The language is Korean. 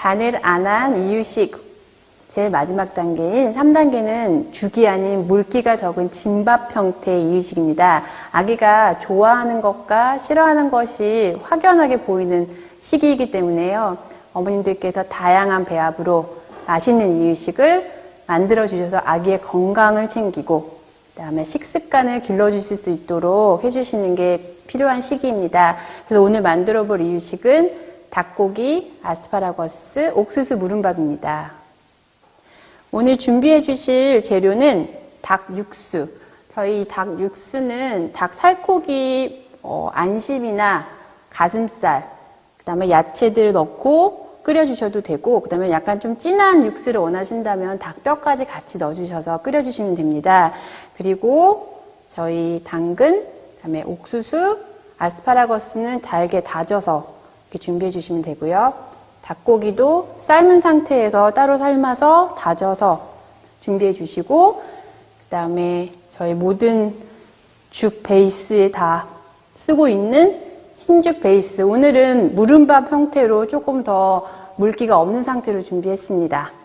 제일 안한 이유식 제일 마지막 단계인 3단계는 죽이 아닌 물기가 적은 진밥 형태의 이유식입니다. 아기가 좋아하는 것과 싫어하는 것이 확연하게 보이는 시기이기 때문에요. 어머님들께서 다양한 배합으로 맛있는 이유식을 만들어 주셔서 아기의 건강을 챙기고 그다음에 식습관을 길러 주실 수 있도록 해 주시는 게 필요한 시기입니다. 그래서 오늘 만들어 볼 이유식은 닭고기, 아스파라거스, 옥수수 무름밥입니다. 오늘 준비해 주실 재료는 닭 육수. 저희 닭 육수는 닭 살코기 어, 안심이나 가슴살, 그 다음에 야채들 넣고 끓여 주셔도 되고 그 다음에 약간 좀 진한 육수를 원하신다면 닭뼈까지 같이 넣어 주셔서 끓여 주시면 됩니다. 그리고 저희 당근, 그 다음에 옥수수, 아스파라거스는 잘게 다져서 이렇게 준비해 주시면 되고요. 닭고기도 삶은 상태에서 따로 삶아서 다져서 준비해 주시고 그 다음에 저희 모든 죽 베이스에 다 쓰고 있는 흰죽 베이스 오늘은 무름밥 형태로 조금 더 물기가 없는 상태로 준비했습니다.